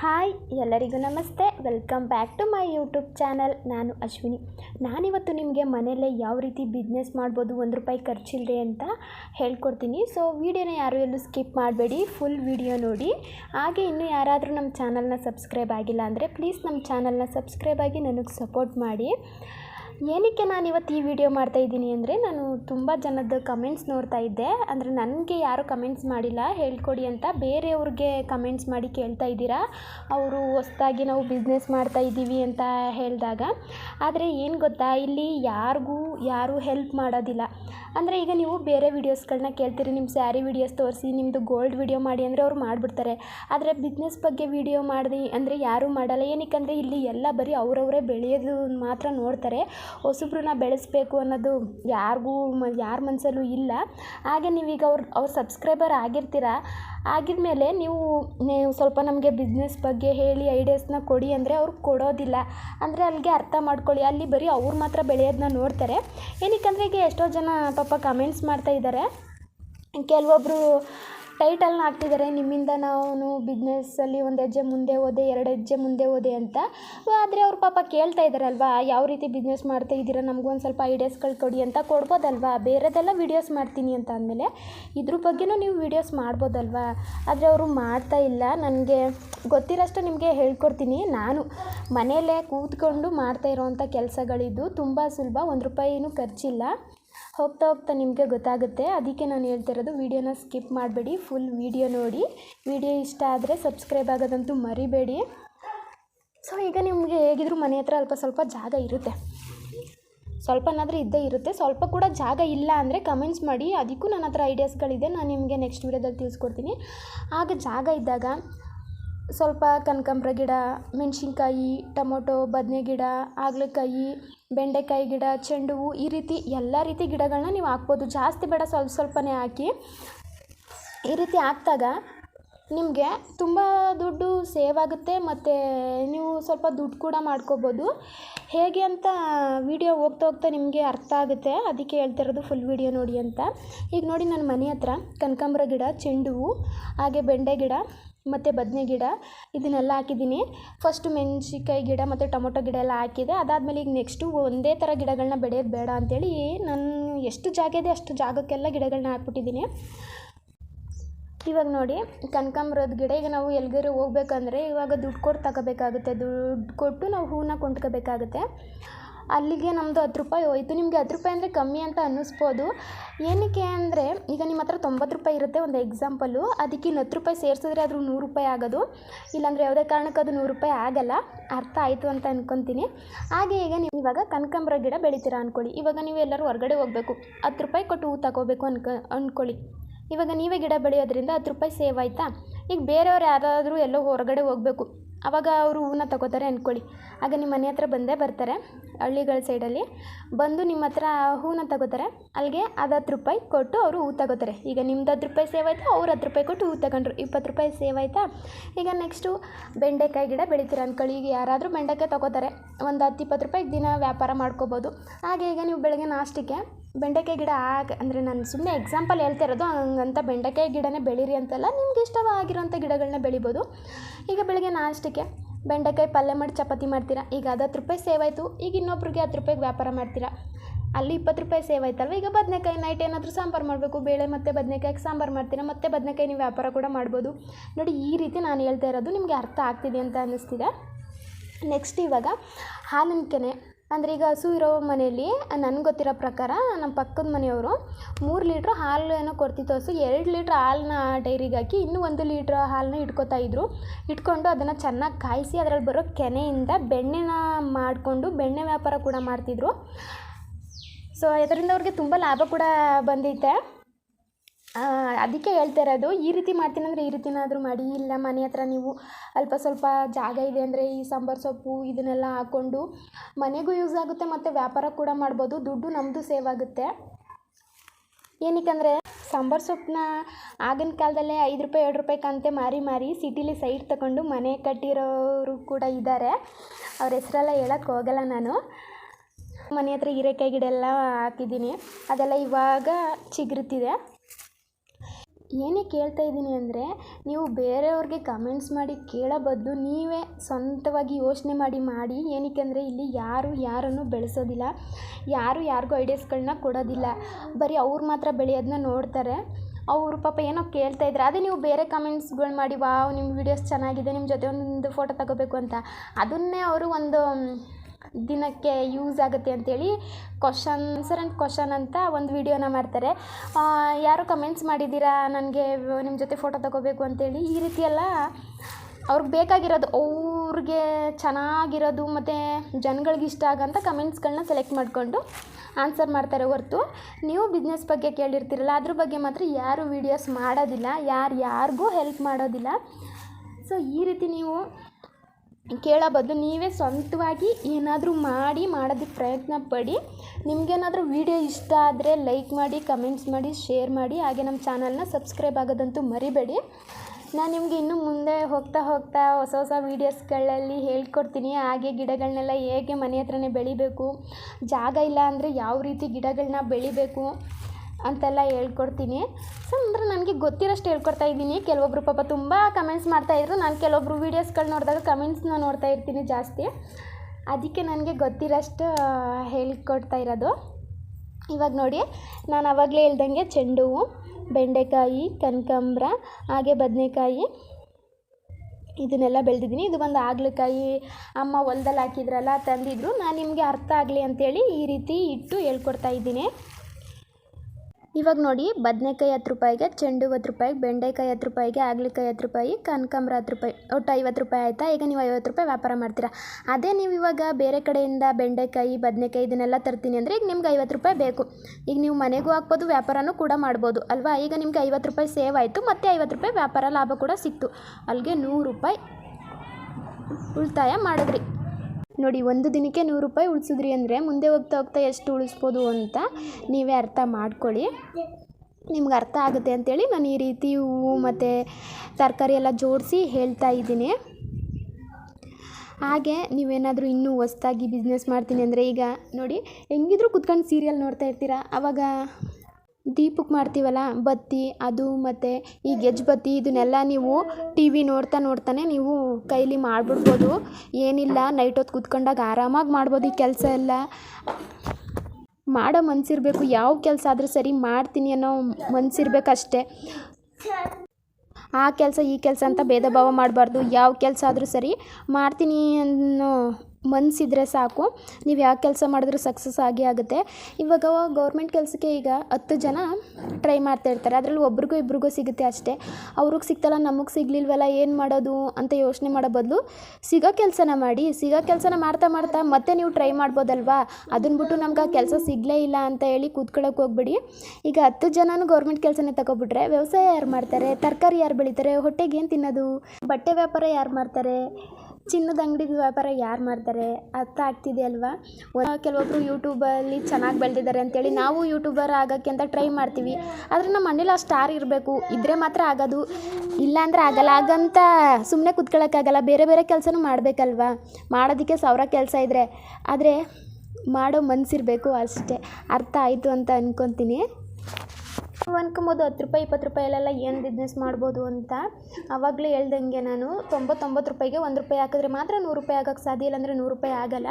Hi, ಎಲ್ಲರಿಗೂ ನಮಸ್ತೆ. Welcome back to my YouTube channel ನಾನು ಅಶ್ವಿನಿ. ನಾನಿವತ್ತು ನಿಮಗೆ ಮನೆಯಲ್ಲೇ ಯಾವ ರೀತಿ ಬಿಸ್ನೆಸ್ ಮಾಡ್ಬೋದು, ಒಂದು ರೂಪಾಯಿ ಖರ್ಚಿಲ್ಲದೆ ಅಂತ ಹೇಳ್ಕೊಡ್ತೀನಿ. ಸೊ ವಿಡಿಯೋನ ಯಾರು ಎಲ್ಲೂ ಸ್ಕಿಪ್ ಮಾಡಬೇಡಿ. ಫುಲ್ ವಿಡಿಯೋ ನೋಡಿ. ಹಾಗೆ ಇನ್ನು ಯಾರಾದರೂ ನಮ್ಮ ಚಾನಲ್ನ ಸಬ್ಸ್ಕ್ರೈಬ್ ಆಗಿಲ್ಲ ಅಂದರೆ ಪ್ಲೀಸ್ ನಮ್ಮ ಚಾನಲ್ನ ಸಬ್ಸ್ಕ್ರೈಬ್ ಆಗಿ ನನಗೆ ಸಪೋರ್ಟ್ ಮಾಡಿ. ಏನಕ್ಕೆ ನಾನು ಇವತ್ತು ಈ ವಿಡಿಯೋ ಮಾಡ್ತಾ ಇದ್ದೀನಿ ಅಂದರೆ ನಾನು ತುಂಬ ಜನದ ಕಮೆಂಟ್ಸ್ ನೋಡ್ತಾ ಇದ್ದೆ. ಅಂದರೆ ನನಗೆ ಯಾರೂ ಕಮೆಂಟ್ಸ್ ಮಾಡಿಲ್ಲ, ಹೇಳ್ಕೊಡಿ ಅಂತ ಬೇರೆಯವ್ರಿಗೆ ಕಮೆಂಟ್ಸ್ ಮಾಡಿ ಕೇಳ್ತಾ ಇದ್ದೀರಾ? ಅವರು ಹೊಸ್ದಾಗಿ ನಾವು ಬಿಸ್ನೆಸ್ ಮಾಡ್ತಾ ಇದ್ದೀವಿ ಅಂತ ಹೇಳಿದಾಗ. ಆದರೆ ಏನು ಗೊತ್ತಾ, ಇಲ್ಲಿ ಯಾರಿಗೂ ಯಾರೂ ಹೆಲ್ಪ್ ಮಾಡೋದಿಲ್ಲ. ಅಂದರೆ ಈಗ ನೀವು ಬೇರೆ ವಿಡಿಯೋಸ್ಗಳನ್ನ ಕೇಳ್ತೀರಿ ನಿಮ್ಮ ಸ್ಯಾರಿ ವೀಡಿಯೋಸ್ ತೋರಿಸಿ ನಿಮ್ಮದು ಗೋಲ್ಡ್ ವಿಡಿಯೋ ಮಾಡಿ ಅಂದರೆ ಅವ್ರು ಮಾಡಿಬಿಡ್ತಾರೆ. ಆದರೆ ಬಿಸ್ನೆಸ್ ಬಗ್ಗೆ ವಿಡಿಯೋ ಮಾಡಿ ಅಂದರೆ ಯಾರೂ ಮಾಡಲ್ಲ. ಏನಕ್ಕಂದರೆ ಇಲ್ಲಿ ಎಲ್ಲ ಬರೀ ಅವರವರೇ ಬೆಳೆಯೋದು ಮಾತ್ರ ನೋಡ್ತಾರೆ. ಹೊಸಬ್ರನ್ನ ಬೆಳೆಸಬೇಕು ಅನ್ನೋದು ಯಾರಿಗೂ ಯಾರ ಮನಸ್ಸಲ್ಲೂ ಇಲ್ಲ. ಹಾಗೆ ನೀವೀಗ ಅವ್ರು, ಅವ್ರ ಸಬ್ಸ್ಕ್ರೈಬರ್ ಆಗಿರ್ತೀರ, ಆಗಿದ್ಮೇಲೆ ನೀವು ನೀವು ಸ್ವಲ್ಪ ನಮಗೆ ಬಿಸ್ನೆಸ್ ಬಗ್ಗೆ ಹೇಳಿ ಐಡಿಯಾಸ್ನ ಕೊಡಿ ಅಂದರೆ ಅವ್ರು ಕೊಡೋದಿಲ್ಲ. ಅಂದರೆ ಅಲ್ಲಿಗೆ ಅರ್ಥ ಮಾಡ್ಕೊಳ್ಳಿ. ಅಲ್ಲಿ ಬರೀ ಅವ್ರು ಮಾತ್ರ ಬೆಳೆಯೋದನ್ನ ನೋಡ್ತಾರೆ. ಏನಕ್ಕಂದರೆ ಈಗ ಎಷ್ಟೋ ಜನ ಪಾಪ ಕಮೆಂಟ್ಸ್ ಮಾಡ್ತಾ ಇದ್ದಾರೆ ಕೆಲವೊಬ್ಬರು ಟೈಟಲ್ನ ಹಾಕ್ತಿದ್ದಾರೆ ನಿಮ್ಮಿಂದ ನಾನು ಬಿಸ್ನೆಸ್ಸಲ್ಲಿ ಒಂದು ಹೆಜ್ಜೆ ಮುಂದೆ ಹೋದೆ, ಎರಡು ಹೆಜ್ಜೆ ಮುಂದೆ ಹೋದೆ ಅಂತ. ಆದರೆ ಅವ್ರು ಪಾಪ ಕೇಳ್ತಾ ಇದ್ದಾರಲ್ವಾ ಯಾವ ರೀತಿ ಬಿಸ್ನೆಸ್ ಮಾಡ್ತಾ ಇದ್ದೀರಾ, ನಮಗೂ ಒಂದು ಸ್ವಲ್ಪ ಐಡಿಯಾಸ್ಗಳು ಕೊಡಿ ಅಂತ ಕೊಡ್ಬೋದಲ್ವಾ? ಬೇರೆದೆಲ್ಲ ವೀಡಿಯೋಸ್ ಮಾಡ್ತೀನಿ ಅಂತ ಅಂದಮೇಲೆ ಇದ್ರ ಬಗ್ಗೆನೂ ನೀವು ವೀಡಿಯೋಸ್ ಮಾಡ್ಬೋದಲ್ವಾ? ಆದರೆ ಅವರು ಮಾಡ್ತಾ ಇಲ್ಲ. ನನಗೆ ಗೊತ್ತಿರೋಷ್ಟು ನಿಮಗೆ ಹೇಳ್ಕೊಡ್ತೀನಿ. ನಾನು ಮನೆಯಲ್ಲೇ ಕೂತ್ಕೊಂಡು ಮಾಡ್ತಾ ಇರೋವಂಥ ಕೆಲಸಗಳಿದ್ದು ತುಂಬ ಸುಲಭ, ಒಂದು ರೂಪಾಯಿನೂ ಖರ್ಚಿಲ್ಲ. ಹೋಗ್ತಾ ಹೋಗ್ತಾ ನಿಮಗೆ ಗೊತ್ತಾಗುತ್ತೆ. ಅದಕ್ಕೆ ನಾನು ಹೇಳ್ತಿರೋದು ವೀಡಿಯೋನ ಸ್ಕಿಪ್ ಮಾಡಬೇಡಿ ಫುಲ್ ವೀಡಿಯೋ ನೋಡಿ. ವಿಡಿಯೋ ಇಷ್ಟ ಆದರೆ ಸಬ್ಸ್ಕ್ರೈಬ್ ಆಗೋದಂತೂ ಮರಿಬೇಡಿ. ಸೊ ಈಗ ನಿಮಗೆ ಹೇಗಿದ್ರು ಮನೆ ಹತ್ರ ಅಲ್ಪ ಸ್ವಲ್ಪ ಜಾಗ ಇರುತ್ತೆ. ಸ್ವಲ್ಪನಾದರೂ ಇದ್ದೇ ಇರುತ್ತೆ. ಸ್ವಲ್ಪ ಕೂಡ ಜಾಗ ಇಲ್ಲ ಅಂದರೆ ಕಮೆಂಟ್ಸ್ ಮಾಡಿ. ಅದಕ್ಕೂ ನನ್ನ ಹತ್ರ ಐಡಿಯಾಸ್ಗಳಿದೆ ನಾನು ನಿಮಗೆ ನೆಕ್ಸ್ಟ್ ವೀಡಿಯೋದಲ್ಲಿ ತಿಳಿಸ್ಕೊಡ್ತೀನಿ. ಆಗ ಜಾಗ ಇದ್ದಾಗ ಸ್ವಲ್ಪ ಕನಕಾಂಬ್ರ ಗಿಡ, ಮೆಣಸಿನ್ಕಾಯಿ, ಟೊಮೊಟೊ ಬದನೆ ಗಿಡ ಹಾಗಲಕಾಯಿ ಬೆಂಡೆಕಾಯಿ ಗಿಡ, ಚೆಂಡು ಹೂವು ಈ ರೀತಿ ಎಲ್ಲ ರೀತಿ ಗಿಡಗಳನ್ನ ನೀವು ಹಾಕ್ಬೋದು. ಜಾಸ್ತಿ ಬೇಡ, ಸ್ವಲ್ಪ ಸ್ವಲ್ಪನೇ ಹಾಕಿ. ಈ ರೀತಿ ಹಾಕ್ದಾಗ ನಿಮಗೆ ತುಂಬ ದುಡ್ಡು ಸೇವ್ ಆಗುತ್ತೆ ಮತ್ತು ನೀವು ಸ್ವಲ್ಪ ದುಡ್ಡು ಕೂಡ ಮಾಡ್ಕೋಬೋದು. ಹೇಗೆ ಅಂತ ವಿಡಿಯೋ ಹೋಗ್ತಾ ಹೋಗ್ತಾ ನಿಮಗೆ ಅರ್ಥ ಆಗುತ್ತೆ. ಅದಕ್ಕೆ ಹೇಳ್ತಿರೋದು ಫುಲ್ ವಿಡಿಯೋ ನೋಡಿ ಅಂತ. ಈಗ ನೋಡಿ ನನ್ನ ಮನೆ ಹತ್ರ ಕನಕಾಂಬರ ಗಿಡ, ಚೆಂಡು ಹೂವು ಹಾಗೆ ಬೆಂಡೆ ಗಿಡ. ಮತ್ತು ಬದನೆ ಗಿಡ ಇದನ್ನೆಲ್ಲ ಹಾಕಿದ್ದೀನಿ. ಫಸ್ಟು ಮೆಣಸಿನ್ಕಾಯಿ ಗಿಡ ಮತ್ತು ಟೊಮೊಟೊ ಗಿಡ ಎಲ್ಲ ಹಾಕಿದೆ. ಅದಾದಮೇಲೆ ಈಗ ನೆಕ್ಸ್ಟು ಒಂದೇ ಥರ ಗಿಡಗಳನ್ನ ಬೆಳೆಯೋದು ಬೇಡ ಅಂಥೇಳಿ ನಾನು ಎಷ್ಟು ಜಾಗ ಇದೆ ಅಷ್ಟು ಜಾಗಕ್ಕೆಲ್ಲ ಗಿಡಗಳನ್ನ ಹಾಕ್ಬಿಟ್ಟಿದ್ದೀನಿ. ಇವಾಗ ನೋಡಿ ಕನಕಾಂಬರದ ಗಿಡ, ಈಗ ನಾವು ಎಲ್ಗಾರು ಹೋಗ್ಬೇಕಂದ್ರೆ ಇವಾಗ ದುಡ್ಡು ಕೊಟ್ಟು ತಗೋಬೇಕಾಗುತ್ತೆ. ದುಡ್ಡು ಕೊಟ್ಟು ನಾವು ಹೂವನ್ನ ಕೊಂಡ್ಕೋಬೇಕಾಗುತ್ತೆ. ಅಲ್ಲಿಗೆ ನಮ್ಮದು ಹತ್ತು ರೂಪಾಯಿ ಹೋಯ್ತು. ನಿಮಗೆ ಹತ್ತು ರೂಪಾಯಿ ಅಂದರೆ ಕಮ್ಮಿ ಅಂತ ಅನ್ನಿಸ್ಬೋದು. ಏನಕ್ಕೆ ಅಂದರೆ, ಈಗ ನಿಮ್ಮ ಹತ್ರ ತೊಂಬತ್ತು ರೂಪಾಯಿ ಇರುತ್ತೆ ಒಂದು ಎಕ್ಸಾಂಪಲು ಅದಕ್ಕೆ ಇನ್ನು ಹತ್ತು ರೂಪಾಯಿ ಸೇರಿಸಿದ್ರೆ ಅದು ನೂರು ರೂಪಾಯಿ ಆಗೋದು. ಇಲ್ಲಾಂದರೆ ಯಾವುದೇ ಕಾರಣಕ್ಕೆ ಅದು ನೂರು ರೂಪಾಯಿ ಆಗಲ್ಲ. ಅರ್ಥ ಆಯಿತು ಅಂತ ಅಂದ್ಕೊತೀನಿ ಹಾಗೆ ಈಗ ನೀವು ಇವಾಗ ಕನಕಾಂಬರ ಗಿಡ ಬೆಳಿತೀರಾ ಅಂದ್ಕೊಳ್ಳಿ ಇವಾಗ ನೀವು ಎಲ್ಲರೂ ಹೊರಗಡೆ ಹೋಗಬೇಕು. ಹತ್ತು ರೂಪಾಯಿ ಕೊಟ್ಟು ಹೂ ತಗೋಬೇಕು ಅನ್ಕ ಅಂದ್ಕೊಳ್ಳಿ ಇವಾಗ ನೀವೇ ಗಿಡ ಬೆಳೆಯೋದ್ರಿಂದ ಹತ್ತು ರೂಪಾಯಿ ಸೇವ್ ಆಯಿತಾ? ಈಗ ಬೇರೆಯವ್ರು ಯಾರಾದರೂ ಎಲ್ಲೋ ಹೊರಗಡೆ ಹೋಗಬೇಕು. ಆವಾಗ ಅವರು ಹೂವನ್ನ ತಗೋತಾರೆ ಅಂದ್ಕೊಳ್ಳಿ ಆಗ ನಿಮ್ಮ ಮನೆ ಹತ್ರ ಬಂದೇ ಬರ್ತಾರೆ. ಹಳ್ಳಿಗಳ ಸೈಡಲ್ಲಿ ಬಂದು ನಿಮ್ಮ ಹತ್ರ ಹೂವನ್ನ ತಗೋತಾರೆ. ಅಲ್ಲಿಗೆ ಅದು ಹತ್ತು ರೂಪಾಯಿ ಕೊಟ್ಟು ಅವರು ಹೂ ತಗೋತಾರೆ. ಈಗ ನಿಮ್ದು ಹತ್ತು ರೂಪಾಯಿ ಸೇವ್ ಆಯಿತಾ, ಅವ್ರು ಹತ್ತು ರೂಪಾಯಿ ಕೊಟ್ಟು ಹೂ ತಗೊಂಡ್ರು. ಇಪ್ಪತ್ತು ರೂಪಾಯಿ ಸೇವ್ ಆಯಿತಾ? ಈಗ ನೆಕ್ಸ್ಟು ಬೆಂಡೆಕಾಯಿ ಗಿಡ ಬೆಳಿತೀರ ಅಂದ್ಕೊಳ್ಳಿ ಈಗ ಯಾರಾದರೂ ಬೆಂಡೆಕಾಯಿ ತಗೋತಾರೆ. ಒಂದು ಹತ್ತು ಇಪ್ಪತ್ತು ರೂಪಾಯಿಗೆ ದಿನ ವ್ಯಾಪಾರ ಮಾಡ್ಕೋಬೋದು. ಹಾಗೆ ಈಗ ನೀವು ಬೆಳಗ್ಗೆ ನಾಷ್ಟಕ್ಕೆ ಬೆಂಡೆಕಾಯಿ ಗಿಡ ಆಗ, ಅಂದರೆ ನಾನು ಸುಮ್ಮನೆ ಎಕ್ಸಾಂಪಲ್ ಹೇಳ್ತಾ ಇರೋದು, ಹಂಗಂತ ಬೆಂಡೆಕಾಯಿ ಗಿಡನೇ ಬೆಳೀರಿ ಅಂತಲ್ಲ, ನಿಮ್ಗೆ ಇಷ್ಟವಾಗಿರೋಂಥ ಗಿಡಗಳನ್ನ ಬೆಳಿಬೋದು. ಈಗ ಬೆಳಗ್ಗೆ ನಾಷ್ಟಕ್ಕೆ ಬೆಂಡೆಕಾಯಿ ಪಲ್ಯ ಮಾಡಿ ಚಪಾತಿ ಮಾಡ್ತೀರಾ? ಈಗ ಅದು ಹತ್ತು ರೂಪಾಯಿ ಸೇವ್ ಆಯಿತು. ಈಗ ಇನ್ನೊಬ್ರಿಗೆ ಹತ್ತು ರೂಪಾಯಿಗೆ ವ್ಯಾಪಾರ ಮಾಡ್ತೀರಾ? ಅಲ್ಲಿ ಇಪ್ಪತ್ತು ರೂಪಾಯಿ ಸೇವ್ ಆಯ್ತಲ್ವ? ಈಗ ಬದನೆಕಾಯಿ ನೈಟ್ ಏನಾದರೂ ಸಾಂಬಾರು ಮಾಡಬೇಕು. ಬೇಳೆ ಮತ್ತು ಬದನೆಕಾಯಿಗೆ ಸಾಂಬಾರು ಮಾಡ್ತೀರಾ? ಮತ್ತೆ ಬದನೆಕಾಯಿ ನೀವು ವ್ಯಾಪಾರ ಕೂಡ ಮಾಡ್ಬೋದು. ನೋಡಿ, ಈ ರೀತಿ ನಾನು ಹೇಳ್ತಾ ಇರೋದು ನಿಮಗೆ ಅರ್ಥ ಆಗ್ತಿದೆ ಅಂತ ಅನ್ನಿಸ್ತಿದೆ. ನೆಕ್ಸ್ಟ್ ಇವಾಗ ಹಾಲಿನ ಕೆನೆ. ಅಂದರೆ ಈಗ ಹಸು ಇರೋ ಮನೆಯಲ್ಲಿ, ನನಗೆ ಗೊತ್ತಿರೋ ಪ್ರಕಾರ ನಮ್ಮ ಪಕ್ಕದ ಮನೆಯವರು ಮೂರು ಲೀಟ್ರ್ ಹಾಲು ಏನೋ ಕೊಡ್ತಿತ್ತು. ಹಸು ಎರಡು ಲೀಟ್ರ್ ಹಾಲನ್ನ ಡೈರಿಗೆ ಹಾಕಿ ಇನ್ನೂ ಒಂದು ಲೀಟ್ರ್ ಹಾಲನ್ನ ಇಟ್ಕೋತಾ ಇದ್ದರು ಇಟ್ಕೊಂಡು ಅದನ್ನು ಚೆನ್ನಾಗಿ ಕಾಯಿಸಿ ಅದರಲ್ಲಿ ಬರೋ ಕೆನೆಯಿಂದ ಬೆಣ್ಣೆನ ಮಾಡಿಕೊಂಡು ಬೆಣ್ಣೆ ವ್ಯಾಪಾರ ಕೂಡ ಮಾಡ್ತಿದ್ರು. ಸೊ ಇದರಿಂದ ಅವ್ರಿಗೆ ತುಂಬ ಲಾಭ ಕೂಡ ಬಂದೈತೆ. ಅದಕ್ಕೆ ಹೇಳ್ತಾ ಇರೋದು, ಈ ರೀತಿ ಮಾಡ್ತೀನಿ ಅಂದರೆ ಈ ರೀತಿನಾದರೂ ಮಾಡಿ, ಇಲ್ಲ ಮನೆ ಹತ್ರ ನೀವು ಅಲ್ಪ ಸ್ವಲ್ಪ ಜಾಗ ಇದೆ ಅಂದರೆ ಈ ಸಾಂಬಾರು ಸೊಪ್ಪು ಇದನ್ನೆಲ್ಲ ಹಾಕ್ಕೊಂಡು ಮನೆಗೂ ಯೂಸ್ ಆಗುತ್ತೆ ಮತ್ತು ವ್ಯಾಪಾರ ಕೂಡ ಮಾಡ್ಬೋದು, ದುಡ್ಡು ನಮ್ಮದು ಸೇವ್ ಆಗುತ್ತೆ. ಏನಕ್ಕಂದರೆ ಸಾಂಬಾರು ಸೊಪ್ಪನ್ನ ಆಗಿನ ಕಾಲದಲ್ಲೇ ಐದು ರೂಪಾಯಿ ಎರಡು ರೂಪಾಯಿ ಕಂತೆ ಮಾರಿ ಮಾರಿ ಸಿಟಿಲಿ ಸೈಡ್ ತಗೊಂಡು ಮನೆ ಕಟ್ಟಿರೋರು ಕೂಡ ಇದ್ದಾರೆ. ಅವ್ರ ಹೆಸರೆಲ್ಲ ಹೇಳೋಕ್ಕೆ ಹೋಗಲ್ಲ ನಾನು. ಮನೆ ಹತ್ರ ಹೀರೆಕಾಯಿ ಗಿಡ ಎಲ್ಲ ಹಾಕಿದ್ದೀನಿ. ಅದೆಲ್ಲ ಇವಾಗ ಚಿಗುರುತ್ತಿದೆ ಏನಕ್ಕೆ ಹೇಳ್ತಾ ಇದ್ದೀನಿ ಅಂದರೆ, ನೀವು ಬೇರೆಯವ್ರಿಗೆ ಕಮೆಂಟ್ಸ್ ಮಾಡಿ ಕೇಳೋ ಬದಲು ನೀವೇ ಸ್ವಂತವಾಗಿ ಯೋಚನೆ ಮಾಡಿ ಮಾಡಿ. ಏನಕ್ಕೆ ಅಂದರೆ, ಇಲ್ಲಿ ಯಾರು ಯಾರನ್ನು ಬೆಳೆಸೋದಿಲ್ಲ. ಯಾರು ಯಾರಿಗೂ ಐಡಿಯಾಸ್ಗಳನ್ನ ಕೊಡೋದಿಲ್ಲ. ಬರೀ ಅವ್ರು ಮಾತ್ರ ಬೆಳೆಯೋದನ್ನ ನೋಡ್ತಾರೆ. ಅವರು ಪಾಪ ಏನೋ ಕೇಳ್ತಾ ಇದ್ದಾರೆ ಅದೇ ನೀವು ಬೇರೆ ಕಮೆಂಟ್ಸ್ಗಳು ಮಾಡಿ, ವಾವ್ ನಿಮ್ಮ ವೀಡಿಯೋಸ್ ಚೆನ್ನಾಗಿದೆ ನಿಮ್ಮ ಜೊತೆ ಒಂದು ಫೋಟೋ ತಗೋಬೇಕು ಅಂತ. ಅದನ್ನೇ ಅವರು ಒಂದು ದಿನಕ್ಕೆ ಯೂಸ್ ಆಗುತ್ತೆ ಅಂತೇಳಿ ಕ್ವಶನ್, ಆನ್ಸರ್ ಆ್ಯಂಡ್ ಕ್ವಶನ್ ಅಂತ ಒಂದು ವಿಡಿಯೋನ ಮಾಡ್ತಾರೆ. ಯಾರು ಕಮೆಂಟ್ಸ್ ಮಾಡಿದ್ದೀರಾ? ನನಗೆ ನಿಮ್ಮ ಜೊತೆ ಫೋಟೋ ತಗೋಬೇಕು ಅಂತೇಳಿ ಈ ರೀತಿಯೆಲ್ಲ ಅವ್ರಿಗೆ ಬೇಕಾಗಿರೋದು, ಅವ್ರಿಗೆ ಚೆನ್ನಾಗಿರೋದು ಮತ್ತು ಜನಗಳಿಗೆ ಇಷ್ಟ ಆಗೋಂಥ ಕಮೆಂಟ್ಸ್ಗಳನ್ನ ಸೆಲೆಕ್ಟ್ ಮಾಡಿಕೊಂಡು ಆನ್ಸರ್ ಮಾಡ್ತಾರೆ ಹೊರತು. ನೀವು ಬಿಸ್ನೆಸ್ ಬಗ್ಗೆ ಕೇಳಿರ್ತೀರಲ್ಲ, ಅದ್ರ ಬಗ್ಗೆ ಮಾತ್ರ ಯಾರು ವೀಡಿಯೋಸ್ ಮಾಡೋದಿಲ್ಲ, ಯಾರು ಯಾರಿಗೂ ಹೆಲ್ಪ್ ಮಾಡೋದಿಲ್ಲ. ಸೊ ಈ ರೀತಿ ನೀವು ಕೇಳೋ ಬದಲು ನೀವೇ ಸ್ವಂತವಾಗಿ ಏನಾದರೂ ಮಾಡಿ ಮಾಡೋದಕ್ಕೆ ಪ್ರಯತ್ನ ಪಡಿ. ನಿಮಗೇನಾದರೂ ವೀಡಿಯೋ ಇಷ್ಟ ಆದರೆ ಲೈಕ್ ಮಾಡಿ, ಕಮೆಂಟ್ಸ್ ಮಾಡಿ, ಶೇರ್ ಮಾಡಿ. ಹಾಗೆ ನಮ್ಮ ಚಾನಲ್ನ ಸಬ್ಸ್ಕ್ರೈಬ್ ಆಗೋದಂತೂ ಮರಿಬೇಡಿ. ನಾನು ನಿಮಗೆ ಇನ್ನೂ ಮುಂದೆ ಹೋಗ್ತಾ ಹೋಗ್ತಾ ಹೊಸ ಹೊಸ ವೀಡಿಯೋಸ್ಗಳಲ್ಲಿ ಹೇಳ್ಕೊಡ್ತೀನಿ. ಹಾಗೆ ಗಿಡಗಳನ್ನೆಲ್ಲ ಹೇಗೆ ಮನೆ ಹತ್ರನೇ ಬೆಳಿಬೇಕು, ಜಾಗ ಇಲ್ಲ ಅಂದರೆ ಯಾವ ರೀತಿ ಗಿಡಗಳನ್ನ ಬೆಳಿಬೇಕು ಅಂತೆಲ್ಲ ಹೇಳ್ಕೊಡ್ತೀನಿ. ಸೊ ಅಂದರೆ ನನಗೆ ಗೊತ್ತಿರೋಷ್ಟು ಹೇಳ್ಕೊಡ್ತಾ ಇದ್ದೀನಿ. ಕೆಲವೊಬ್ರು ಪಾಪ ತುಂಬ ಕಮೆಂಟ್ಸ್ ಮಾಡ್ತಾಯಿದ್ರು ನಾನು ಕೆಲವೊಬ್ರು ವೀಡಿಯೋಸ್ಗಳು ನೋಡಿದಾಗ ಕಮೆಂಟ್ಸ್ನ ನೋಡ್ತಾ ಇರ್ತೀನಿ ಜಾಸ್ತಿ. ಅದಕ್ಕೆ ನನಗೆ ಗೊತ್ತಿರೋಷ್ಟು ಹೇಳ್ಕೊಡ್ತಾ ಇರೋದು. ಇವಾಗ ನೋಡಿ, ನಾನು ಆವಾಗಲೇ ಹೇಳ್ದಂಗೆ ಚೆಂಡು ಹೂವು ಬೆಂಡೆಕಾಯಿ, ಕನಕಾಂಬ್ರ, ಹಾಗೆ ಬದನೆಕಾಯಿ, ಇದನ್ನೆಲ್ಲ ಬೆಳೆದಿದ್ದೀನಿ. ಇದು ಒಂದು ಆಗ್ಲಕಾಯಿ, ಅಮ್ಮ ಹೊಲ್ದಲ್ಲಿ ಹಾಕಿದ್ರಲ್ಲ, ತಂದಿದ್ರು. ನಾನು ನಿಮಗೆ ಅರ್ಥ ಆಗಲಿ ಅಂತೇಳಿ ಈ ರೀತಿ ಇಟ್ಟು ಹೇಳ್ಕೊಡ್ತಾ ಇದ್ದೀನಿ. ಇವಾಗ ನೋಡಿ, ಬದನೆಕಾಯಿ ಹತ್ತು ರೂಪಾಯಿಗೆ, ಚೆಂಡು ಹತ್ತು ರೂಪಾಯಿ ಬೆಂಡೆಕಾಯಿ ಹತ್ತು ರೂಪಾಯಿಗೆ ಆಗ್ಲಿಕಾಯಿ ಹತ್ತು ರೂಪಾಯಿ, ಕನಕಾಂಬ್ರ ಹತ್ತು ರೂಪಾಯಿ, ಒಟ್ಟು ಐವತ್ತು ರೂಪಾಯಿ ಆಯಿತಾ? ಈಗ ನೀವು ಐವತ್ತು ರೂಪಾಯಿ ವ್ಯಾಪಾರ ಮಾಡ್ತೀರಾ? ಅದೇ ನೀವು ಇವಾಗ ಬೇರೆ ಕಡೆಯಿಂದ ಬೆಂಡೆಕಾಯಿ, ಬದನೆಕಾಯಿ ಇದನ್ನೆಲ್ಲ ತರ್ತೀನಿ ಅಂದರೆ ಈಗ ನಿಮ್ಗೆ ಐವತ್ತು ರೂಪಾಯಿ ಬೇಕು. ಈಗ ನೀವು ಮನೆಗೂ ಹಾಕ್ಬೋದು, ವ್ಯಾಪಾರನೂ ಕೂಡ ಮಾಡ್ಬೋದು, ಅಲ್ವಾ? ಈಗ ನಿಮಗೆ ಐವತ್ತು ರೂಪಾಯಿ ಸೇವ್ ಆಯಿತು, ಮತ್ತು ಐವತ್ತು ರೂಪಾಯಿ ವ್ಯಾಪಾರ ಲಾಭ ಕೂಡ ಸಿಕ್ತು. ಅಲ್ಲಿಗೆ ನೂರು ರೂಪಾಯಿ ಉಳಿತಾಯ ಮಾಡಿದ್ರಿ. ನೋಡಿ, ಒಂದು ದಿನಕ್ಕೆ ನೂರು ರೂಪಾಯಿ ಉಳಿಸಿದ್ರಿ ಅಂದರೆ ಮುಂದೆ ಹೋಗ್ತಾ ಹೋಗ್ತಾ ಎಷ್ಟು ಉಳಿಸ್ಬೋದು ಅಂತ ನೀವೇ ಅರ್ಥ ಮಾಡ್ಕೊಳ್ಳಿ. ನಿಮ್ಗೆ ಅರ್ಥ ಆಗುತ್ತೆ ಅಂತೇಳಿ ನಾನು ಈ ರೀತಿ ಹೂವು ಮತ್ತು ತರಕಾರಿ ಎಲ್ಲ ಜೋಡಿಸಿ ಹೇಳ್ತಾ ಇದ್ದೀನಿ. ಹಾಗೆ ನೀವೇನಾದರೂ ಇನ್ನೂ ಹೊಸ್ದಾಗಿ ಬಿಸ್ನೆಸ್ ಮಾಡ್ತೀನಿ ಅಂದರೆ ಈಗ ನೋಡಿ, ಹೆಂಗಿದ್ರು ಕುತ್ಕೊಂಡು ಸೀರಿಯಲ್ ನೋಡ್ತಾ ಇರ್ತೀರಾ? ಆವಾಗ ದೀಪಕ್ಕೆ ಮಾಡ್ತೀವಲ್ಲ? ಬತ್ತಿ, ಅದು ಮತ್ತು ಈ ಗೆಜ್ಬತ್ತಿ ಇದನ್ನೆಲ್ಲ ನೀವು ಟಿ ವಿ ನೋಡ್ತಾ ನೋಡ್ತಾನೆ ನೀವು ಕೈಲಿ ಮಾಡಿಬಿಡ್ಬೋದು. ಏನಿಲ್ಲ ನೈಟ್ ಹೊತ್ತು ಕುತ್ಕೊಂಡಾಗ ಆರಾಮಾಗಿ ಮಾಡ್ಬೋದು ಈ ಕೆಲಸ ಎಲ್ಲ. ಮಾಡೋ ಮನಸ್ಸಿರಬೇಕು ಯಾವ ಕೆಲಸ ಆದರೂ ಸರಿ ಮಾಡ್ತೀನಿ ಅನ್ನೋ ಮನಸ್ಸಿರ್ಬೇಕಷ್ಟೇ ಆ ಕೆಲಸ, ಈ ಕೆಲಸ ಅಂತ ಭೇದ ಭಾವ ಮಾಡಬಾರ್ದು. ಯಾವ ಕೆಲಸ ಆದರೂ ಸರಿ ಮಾಡ್ತೀನಿ ಅನ್ನೋ ಮನಸ್ಸಿದ್ರೆ ಸಾಕು. ನೀವು ಯಾವ ಕೆಲಸ ಮಾಡಿದ್ರೂ ಸಕ್ಸಸ್ ಆಗಿ ಆಗುತ್ತೆ. ಇವಾಗ ಗೌರ್ಮೆಂಟ್ ಕೆಲಸಕ್ಕೆ ಈಗ ಹತ್ತು ಜನ ಟ್ರೈ ಮಾಡ್ತಾ ಇರ್ತಾರೆ. ಅದರಲ್ಲಿ ಒಬ್ರಿಗೂ ಇಬ್ರಿಗೂ ಸಿಗುತ್ತೆ ಅಷ್ಟೇ. ಅವ್ರಿಗೆ ಸಿಗ್ತಲ್ಲ, ನಮಗೆ ಸಿಗಲಿಲ್ವಲ್ಲ, ಏನು ಮಾಡೋದು ಅಂತ ಯೋಚನೆ ಮಾಡೋ ಬದಲು ಸಿಗೋ ಕೆಲಸನ ಮಾಡಿ, ಸಿಗೋ ಕೆಲಸನ ಮಾಡ್ತಾ ಮಾಡ್ತಾ ಮತ್ತೆ ನೀವು ಟ್ರೈ ಮಾಡ್ಬೋದಲ್ವಾ? ಅದನ್ನ ಬಿಟ್ಟು ನಮ್ಗೆ ಆ ಕೆಲಸ ಸಿಗಲೇ ಇಲ್ಲ ಅಂತ ಹೇಳಿ ಕೂತ್ಕೊಳ್ಳೋಕೆ ಹೋಗ್ಬಿಡಿ. ಈಗ ಹತ್ತು ಜನನೂ ಗೌರ್ಮೆಂಟ್ ಕೆಲಸನೇ ತಗೊಬಿಟ್ರೆ ವ್ಯವಸಾಯ ಯಾರು ಮಾಡ್ತಾರೆ? ತರಕಾರಿ ಯಾರು ಬೆಳಿತಾರೆ? ಹೊಟ್ಟೆಗೆ ಏನು ತಿನ್ನೋದು? ಬಟ್ಟೆ ವ್ಯಾಪಾರ ಯಾರು ಮಾಡ್ತಾರೆ? ಚಿನ್ನದ ಅಂಗಡಿದು ವ್ಯಾಪಾರ ಯಾರು ಮಾಡ್ತಾರೆ ಅರ್ಥ ಆಗ್ತಿದೆ ಅಲ್ವಾ? ಕೆಲವೊಬ್ಬರು ಯೂಟ್ಯೂಬಲ್ಲಿ ಚೆನ್ನಾಗಿ ಬೆಳೆದಿದ್ದಾರೆ ಅಂತೇಳಿ ನಾವು ಯೂಟ್ಯೂಬರ್ ಆಗೋಕ್ಕೆ ಅಂತ ಟ್ರೈ ಮಾಡ್ತೀವಿ. ಆದರೆ ನಮ್ಮ ಮನೇಲಿ ಆ ಸ್ಟಾರ್ ಇರಬೇಕು? ಇದ್ದರೆ ಮಾತ್ರ ಆಗೋದು. ಇಲ್ಲಾಂದ್ರೆ ಆಗಲ್ಲ. ಹಾಗಂತ ಸುಮ್ಮನೆ ಕೂತ್ಕೊಳ್ಳೋಕ್ಕಾಗಲ್ಲ ಬೇರೆ ಬೇರೆ ಕೆಲಸನೂ ಮಾಡಬೇಕಲ್ವಾ? ಮಾಡೋದಕ್ಕೆ ಸಾವಿರ ಕೆಲಸ ಇದ್ದರೆ ಆದರೆ ಮಾಡೋ ಮನಸ್ಸಿರಬೇಕು ಅಷ್ಟೇ. ಅರ್ಥ ಆಯಿತು ಅಂತ ಅನ್ಕೊತೀನಿ. ನೀವು ಅನ್ಕೊಬೋದು ಹತ್ತು ರೂಪಾಯಿ, ಇಪ್ಪತ್ತು ರೂಪಾಯಲ್ಲೆಲ್ಲ ಏನು ಬಿಸ್ನೆಸ್ ಮಾಡ್ಬೋದು ಅಂತ ಆವಾಗಲೇ ಹೇಳ್ದಂಗೆ ನಾನು. ತೊಂಬತ್ತೊಂಬತ್ತು ರೂಪಾಯಿಗೆ ಒಂದು ರೂಪಾಯಿ ಹಾಕಿದ್ರೆ ಮಾತ್ರ ನೂರು ರೂಪಾಯಿ ಆಗೋಕ್ಕೆ ಸಾಧ್ಯ ಇಲ್ಲ ಅಂದರೆ ನೂರು ರೂಪಾಯಿ ಆಗಲ್ಲ.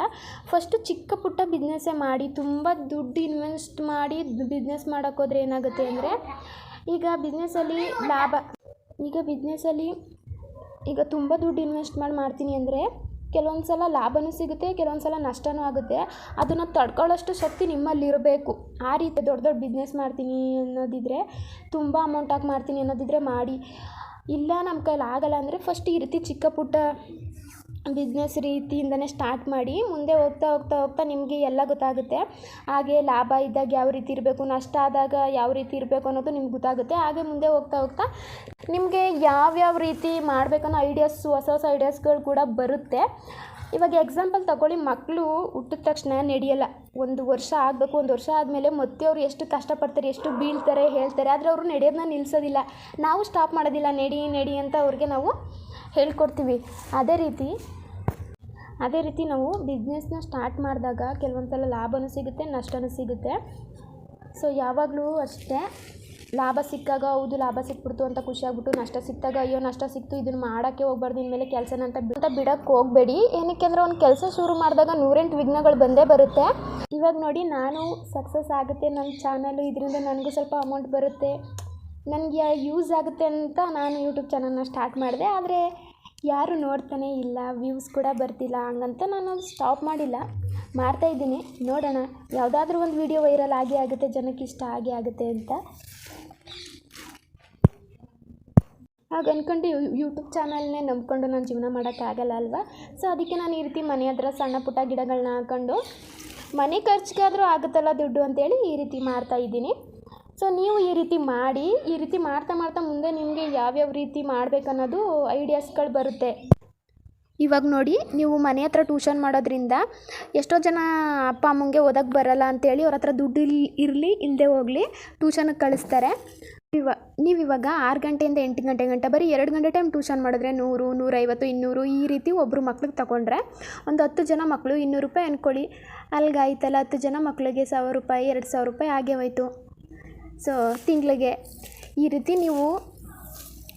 ಫಸ್ಟು ಚಿಕ್ಕ ಪುಟ್ಟ ಬಿಸ್ನೆಸ್ಸೇ ಮಾಡಿ, ತುಂಬ ದುಡ್ಡು ಇನ್ವೆಸ್ಟ್ ಮಾಡಿ ಬಿಸ್ನೆಸ್ ಮಾಡೋಕ್ಕೋದ್ರೆ ಏನಾಗುತ್ತೆ ಅಂದರೆ, ಈಗ ಬಿಸ್ನೆಸ್ಸಲ್ಲಿ ಲಾಭ, ಈಗ ಬಿಸ್ನೆಸ್ಸಲ್ಲಿ ಈಗ ತುಂಬ ದುಡ್ಡು ಇನ್ವೆಸ್ಟ್ ಮಾಡಿ, ಮಾಡ್ತೀನಿ ಅಂದರೆ ಕೆಲವೊಂದು ಸಲ ಲಾಭನೂ ಸಿಗುತ್ತೆ ಕೆಲವೊಂದು ಸಲ ನಷ್ಟನೂ ಆಗುತ್ತೆ. ಅದನ್ನು ತಡ್ಕೊಳ್ಳೋಷ್ಟು ಶಕ್ತಿ ನಿಮ್ಮಲ್ಲಿರಬೇಕು. ಆ ರೀತಿ ದೊಡ್ಡ ದೊಡ್ಡ ಬಿಸ್ನೆಸ್ ಮಾಡ್ತೀನಿ ಅನ್ನೋದಿದ್ರೆ, ತುಂಬ ಅಮೌಂಟ್ ಹಾಕಿ ಮಾಡ್ತೀನಿ ಅನ್ನೋದಿದ್ರೆ ಮಾಡಿ. ಇಲ್ಲ ನಮ್ಮ ಕೈಲಿ ಆಗಲ್ಲ ಅಂದರೆ ಫಸ್ಟ್ ಈ ರೀತಿ ಚಿಕ್ಕ ಪುಟ್ಟ ಬಿಸ್ನೆಸ್ ರೀತಿಯಿಂದನೇ ಸ್ಟಾರ್ಟ್ ಮಾಡಿ ಮುಂದೆ ಹೋಗ್ತಾ ಹೋಗ್ತಾ ಹೋಗ್ತಾ ನಿಮಗೆ ಎಲ್ಲ ಗೊತ್ತಾಗುತ್ತೆ. ಹಾಗೆ ಲಾಭ ಇದ್ದಾಗ ಯಾವ ರೀತಿ ಇರಬೇಕು, ನಷ್ಟ ಆದಾಗ ಯಾವ ರೀತಿ ಇರಬೇಕು ಅನ್ನೋದು ನಿಮ್ಗೆ ಗೊತ್ತಾಗುತ್ತೆ. ಹಾಗೆ ಮುಂದೆ ಹೋಗ್ತಾ ಹೋಗ್ತಾ ನಿಮಗೆ ಯಾವ್ಯಾವ ರೀತಿ ಮಾಡಬೇಕನ್ನೋ ಐಡಿಯಾಸು ಹೊಸ ಹೊಸ ಐಡಿಯಾಸ್ಗಳು ಕೂಡ ಬರುತ್ತೆ. ಇವಾಗ ಎಕ್ಸಾಂಪಲ್ ತಗೊಳ್ಳಿ ಮಕ್ಕಳು ಹುಟ್ಟಿದ ತಕ್ಷಣ ನಡೆಯಲ್ಲ. ಒಂದು ವರ್ಷ ಆಗಬೇಕು, ಒಂದು ವರ್ಷ ಆದಮೇಲೆ ಮತ್ತೆ ಅವರು ಎಷ್ಟು ಕಷ್ಟಪಡ್ತಾರೆ, ಎಷ್ಟು ಬೀಳ್ತಾರೆ, ಹೇಳ್ತಾರೆ, ಆದರೆ ಅವರು ನಡೆಯೋದನ್ನ ನಿಲ್ಲಿಸೋದಿಲ್ಲ ನಾವು ಸ್ಟಾಪ್ ಮಾಡೋದಿಲ್ಲ, ನಡಿ ನಡಿ ಅಂತ ಅವ್ರಿಗೆ ನಾವು ಹೇಳ್ಕೊಡ್ತೀವಿ. ಅದೇ ರೀತಿ ಅದೇ ರೀತಿ ನಾವು ಬಿಸ್ನೆಸ್ನ ಸ್ಟಾರ್ಟ್ ಮಾಡಿದಾಗ ಕೆಲವೊಂದು ಸಲ ಲಾಭನೂ ಸಿಗುತ್ತೆ, ನಷ್ಟನೂ ಸಿಗುತ್ತೆ. ಸೊ ಯಾವಾಗಲೂ ಅಷ್ಟೇ. ಲಾಭ ಸಿಕ್ಕಾಗ ಹೌದು, ಲಾಭ ಸಿಕ್ಬಿಡ್ತು ಅಂತ ಖುಷಿ ಆಗ್ಬಿಟ್ಟು ನಷ್ಟ ಸಿಕ್ಕಾಗ ಅಯ್ಯೋ ನಷ್ಟ ಸಿಕ್ತು, ಇದನ್ನು ಮಾಡೋಕ್ಕೆ ಹೋಗ್ಬಾರ್ದು, ಇನ್ಮೇಲೆ ಕೆಲಸನ ಅಂತ ಅಂತ ಬಿಡೋಕ್ಕೆ ಹೋಗಬೇಡಿ. ಏನಕ್ಕೆ ಅಂದರೆ ಒಂದು ಕೆಲಸ ಶುರು ಮಾಡಿದಾಗ ನೂರೆಂಟು ವಿಘ್ನಗಳು ಬಂದೇ ಬರುತ್ತೆ. ಇವಾಗ ನೋಡಿ ನಾನು ಸಕ್ಸಸ್ ಆಗುತ್ತೆ ನನ್ನ ಚಾನಲು ಇದರಿಂದ ನನಗೂ ಸ್ವಲ್ಪ ಅಮೌಂಟ್ ಬರುತ್ತೆ. ನನಗೆ ಯೂಸ್ ಆಗುತ್ತೆ ಅಂತ ನಾನು ಯೂಟ್ಯೂಬ್ ಚಾನಲ್ನ ಸ್ಟಾರ್ಟ್ ಮಾಡಿದೆ. ಆದರೆ ಯಾರು ನೋಡ್ತಾನೆ ಇಲ್ಲ ವ್ಯೂಸ್ ಕೂಡ ಬರ್ತಿಲ್ಲ, ಹಂಗಂತ ನಾನು ಸ್ಟಾಪ್ ಮಾಡಿಲ್ಲ. ಮಾಡ್ತಾಯಿದ್ದೀನಿ ನೋಡೋಣ, ಯಾವುದಾದ್ರೂ ಒಂದು ವಿಡಿಯೋ ವೈರಲ್ ಆಗೇ ಆಗುತ್ತೆ, ಜನಕ್ಕೆ ಇಷ್ಟ ಆಗೇ ಆಗುತ್ತೆ ಅಂತ. ಹಾಗ ಅಂದ್ಕೊಂಡು ಯೂಟ್ಯೂಬ್ ಚಾನಲ್ನೇ ನಂಬ್ಕೊಂಡು ನಾನು ಜೀವನ ಮಾಡೋಕ್ಕಾಗಲ್ಲ ಅಲ್ವಾ? ಸೊ ಅದಕ್ಕೆ ನಾನು ಈ ರೀತಿ ಮನೆ ಹತ್ರ ಸಣ್ಣ ಪುಟ್ಟ ಗಿಡಗಳನ್ನ ಹಾಕೊಂಡು ಮನೆ ಖರ್ಚಿಗಾದರೂ ಆಗುತ್ತಲ್ಲ ದುಡ್ಡು ಅಂತೇಳಿ ಈ ರೀತಿ ಮಾಡ್ತಾ ಇದ್ದೀನಿ. ಸೊ ನೀವು ಈ ರೀತಿ ಮಾಡಿ, ಈ ರೀತಿ ಮಾಡ್ತಾ ಮಾಡ್ತಾ ಮುಂದೆ ನಿಮಗೆ ಯಾವ್ಯಾವ ರೀತಿ ಮಾಡಬೇಕನ್ನೋದು ಐಡಿಯಾಸ್ಗಳು ಬರುತ್ತೆ. ಇವಾಗ ನೋಡಿ, ನೀವು ಮನೆ ಹತ್ರ ಟ್ಯೂಷನ್ ಮಾಡೋದ್ರಿಂದ ಎಷ್ಟೋ ಜನ ಅಪ್ಪ ಅಮ್ಮಂಗೆ ಓದಕ್ಕೆ ಬರಲ್ಲ ಅಂತೇಳಿ ಅವ್ರ ಹತ್ರ ದುಡ್ಡು ಇರಲಿ ಇಲ್ಲದೆ ಹೋಗಲಿ, ಟ್ಯೂಷನ್ಗೆ ಕಳಿಸ್ತಾರೆ. ಇವ ನೀವು ಇವಾಗ ಆರು ಗಂಟೆಯಿಂದ ಎಂಟು ಗಂಟೆ ಗಂಟ ಬರೀ ಎರಡು ಗಂಟೆ ಟೈಮ್ ಟ್ಯೂಷನ್ ಮಾಡಿದ್ರೆ ನೂರು, ನೂರೈವತ್ತು, ಇನ್ನೂರು ಈ ರೀತಿ ಒಬ್ಬರು ಮಕ್ಳಿಗೆ ತಗೊಂಡ್ರೆ ಒಂದು ಹತ್ತು ಜನ ಮಕ್ಕಳು ಇನ್ನೂರು ರೂಪಾಯಿ ಅಂದ್ಕೊಳ್ಳಿ ಅಲ್ಲಿಗಾಯ್ತಲ್ಲ ಹತ್ತು ಜನ ಮಕ್ಕಳಿಗೆ ಸಾವಿರ ರೂಪಾಯಿ, ಎರಡು ಸಾವಿರ ರೂಪಾಯಿ ಆಗೇ ಹೋಯ್ತು. ಸೊ ತಿಂಗಳಿಗೆ ಈ ರೀತಿ ನೀವು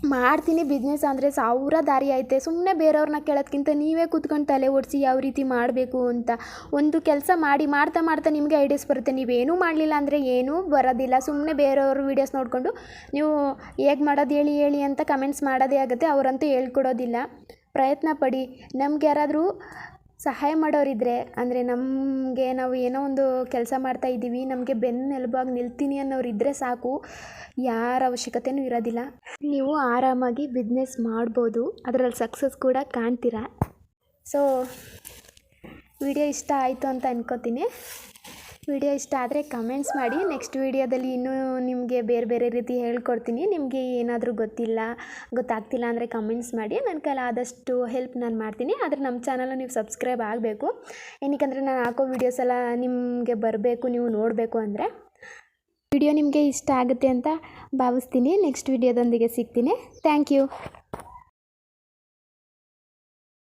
ಮಾಡ್ತೀನಿ ಬಿಸ್ನೆಸ್ ಅಂದರೆ ಸಾವಿರ ದಾರಿ ಐತೆ. ಸುಮ್ಮನೆ ಬೇರೆಯವ್ರನ್ನ ಕೇಳೋದ್ಕಿಂತ ನೀವೇ ಕೂತ್ಕೊಂಡು ತಲೆ ಓಡಿಸಿ ಯಾವ ರೀತಿ ಮಾಡಬೇಕು ಅಂತ ಒಂದು ಕೆಲಸ ಮಾಡಿ ಮಾಡ್ತಾ ಮಾಡ್ತಾ ನಿಮಗೆ ಐಡಿಯಾಸ್ ಬರುತ್ತೆ. ನೀವೇನೂ ಮಾಡಲಿಲ್ಲ ಅಂದರೆ ಏನೂ ಬರೋದಿಲ್ಲ. ಸುಮ್ಮನೆ ಬೇರೆಯವ್ರ ವೀಡಿಯೋಸ್ ನೋಡಿಕೊಂಡು ನೀವು ಹೇಗೆ ಮಾಡೋದು ಹೇಳಿ ಹೇಳಿ ಅಂತ ಕಮೆಂಟ್ಸ್ ಮಾಡೋದೇ ಆಗುತ್ತೆ. ಅವರಂತೂ ಹೇಳ್ಕೊಡೋದಿಲ್ಲ. ಪ್ರಯತ್ನ ಪಡಿ. ನಮ್ಗೆ ಯಾರಾದರೂ ಸಹಾಯ ಮಾಡೋರಿದ್ದರೆ ಅಂದರೆ ನಮಗೆ ನಾವು ಏನೋ ಒಂದು ಕೆಲಸ ಮಾಡ್ತಾ ಇದ್ದೀವಿ, ನಮಗೆ ಬೆನ್ನೆಲುಬಾಗಿ ನಿಲ್ತೀನಿ ಅನ್ನೋರಿದ್ದರೆ ಸಾಕು, ಯಾರ ಅವಶ್ಯಕತೆಯೂ ಇರೋದಿಲ್ಲ. ನೀವು ಆರಾಮಾಗಿ ಬಿಸ್ನೆಸ್ ಮಾಡ್ಬೋದು, ಅದರಲ್ಲಿ ಸಕ್ಸಸ್ ಕೂಡ ಕಾಣ್ತೀರಾ. ಸೊ ವಿಡಿಯೋ ಇಷ್ಟ ಆಯಿತು ಅಂತ ಅನ್ಕೋತೀನಿ. ವಿಡಿಯೋ ಇಷ್ಟ ಆದರೆ ಕಮೆಂಟ್ಸ್ ಮಾಡಿ. ನೆಕ್ಸ್ಟ್ ವಿಡಿಯೋದಲ್ಲಿ ಇನ್ನೂ ನಿಮಗೆ ಬೇರೆ ಬೇರೆ ರೀತಿ ಹೇಳ್ಕೊಡ್ತೀನಿ. ನಿಮಗೆ ಏನಾದರೂ ಗೊತ್ತಿಲ್ಲ, ಗೊತ್ತಾಗ್ತಿಲ್ಲ ಅಂದರೆ ಕಮೆಂಟ್ಸ್ ಮಾಡಿ. ನನ್ನ ಕೈಲಿ ಆದಷ್ಟು ಹೆಲ್ಪ್ ನಾನು ಮಾಡ್ತೀನಿ. ಆದರೆ ನಮ್ಮ ಚಾನಲ್ಲು ನೀವು ಸಬ್ಸ್ಕ್ರೈಬ್ ಆಗಬೇಕು. ಏನಕ್ಕಂದರೆ ನಾನು ಹಾಕೋ ವಿಡಿಯೋಸ್ ಎಲ್ಲ ನಿಮಗೆ ಬರಬೇಕು, ನೀವು ನೋಡಬೇಕು ಅಂದರೆ. ವಿಡಿಯೋ ನಿಮಗೆ ಇಷ್ಟ ಆಗುತ್ತೆ ಅಂತ ಭಾವಿಸ್ತೀನಿ. ನೆಕ್ಸ್ಟ್ ವಿಡಿಯೋದೊಂದಿಗೆ ಸಿಗ್ತೀನಿ. Thank you